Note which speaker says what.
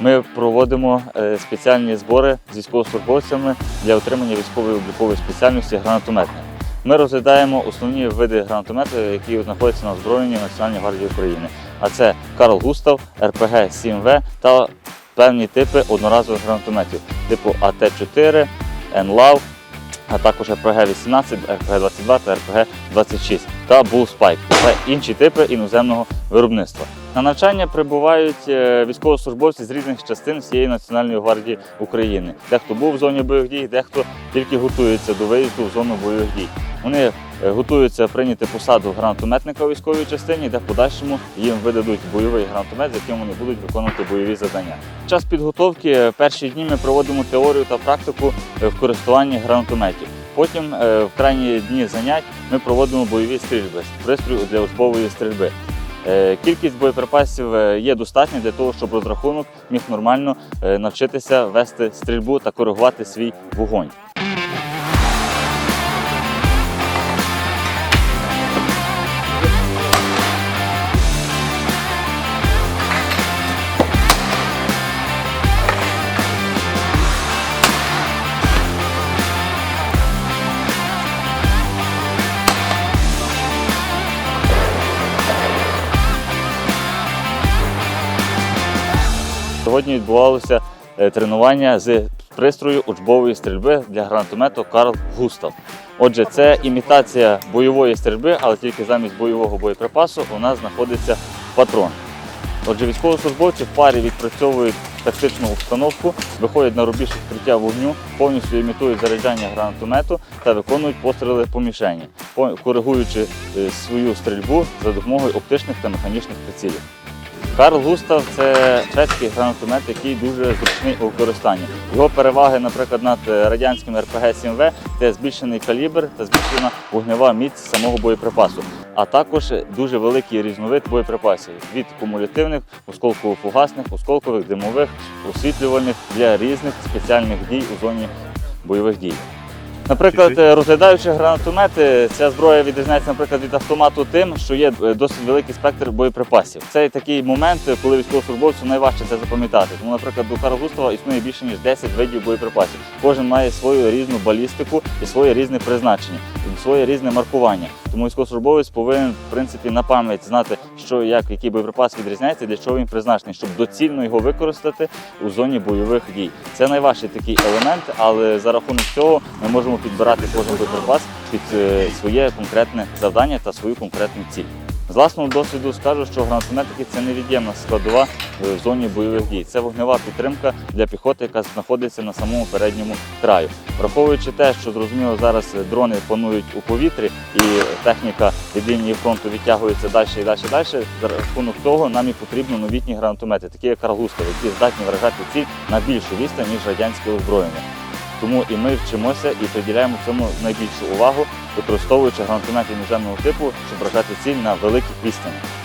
Speaker 1: ми проводимо е, спеціальні збори з військовослужбовцями для отримання військової облікової спеціальності гранатометник. Ми розглядаємо основні види гранатомету, які знаходяться на озброєнні Національної гвардії України. А це Карл Густав, РПГ 7В та певні типи одноразових гранатометів, типу АТ-4, НЛАВ, а також РПГ-18, РПГ-22 та РПГ-26 та Bullspike. Це інші типи іноземного виробництва. На навчання прибувають е, військовослужбовці з різних частин всієї Національної гвардії України. Дехто був в зоні бойових дій, дехто тільки готується до виїзду в зону бойових дій. Вони е, готуються прийняти посаду гранатометника у військовій частині, де в подальшому їм видадуть бойовий гранатомет, з яким вони будуть виконувати бойові завдання. Час підготовки е, перші дні ми проводимо теорію та практику в користуванні гранатометів. Потім в крайні дні занять ми проводимо бойові стрільби пристрою для учбової стрільби. Е, Кількість боєприпасів е, є достатньо для того, щоб розрахунок міг нормально е, навчитися вести стрільбу та коригувати свій вогонь. Сьогодні відбувалося е, тренування з пристрою учбової стрільби для гранатомету Карл Густав. Отже, це імітація бойової стрільби, але тільки замість бойового боєприпасу у нас знаходиться патрон. Отже, військовослужбовці в парі відпрацьовують тактичну установку, виходять на рубіж відкриття вогню, повністю імітують заряджання гранатомету та виконують постріли по мішені, коригуючи е, свою стрільбу за допомогою оптичних та механічних прицілів. Карл Густав це шведський гранатомет, який дуже зручний у використанні. Його переваги, наприклад, над радянським РПГ-7В це збільшений калібр та збільшена вогнева міць самого боєприпасу, а також дуже великий різновид боєприпасів від кумулятивних, осколково-фугасних, осколкових, димових, освітлювальних для різних спеціальних дій у зоні бойових дій. Наприклад, е, розглядаючи гранатомети, ця зброя відрізняється, наприклад, від автомату тим, що є е, досить великий спектр боєприпасів. Це такий момент, е, коли військовослужбовцю найважче це запам'ятати. Тому, наприклад, у Карла Густава існує більше ніж 10 видів боєприпасів. Кожен має свою різну балістику і своє різне призначення, і своє різне маркування. Тому військовослужбовець повинен, в принципі, на пам'ять знати, що як який боєприпас відрізняється, для чого він призначений, щоб доцільно його використати у зоні бойових дій. Це найважчий такий елемент, але за рахунок цього ми можемо підбирати кожен боєприпас під е, своє конкретне завдання та свою конкретну ціль. З власного досвіду скажу, що гранатометики це невід'ємна складова е, в зоні бойових дій. Це вогнева підтримка для піхоти, яка знаходиться на самому передньому краю. Враховуючи те, що зрозуміло зараз дрони панують у повітрі і техніка від лінії фронту відтягується далі і далі, далі. За рахунок того нам і потрібні новітні гранатомети, такі як Каргустов, які здатні вражати ціль на більшу відстань, ніж радянське озброєння. Тому і ми вчимося і приділяємо цьому найбільшу увагу, використовуючи гранатомети іноземного типу, щоб вражати ціль на великих відстанях.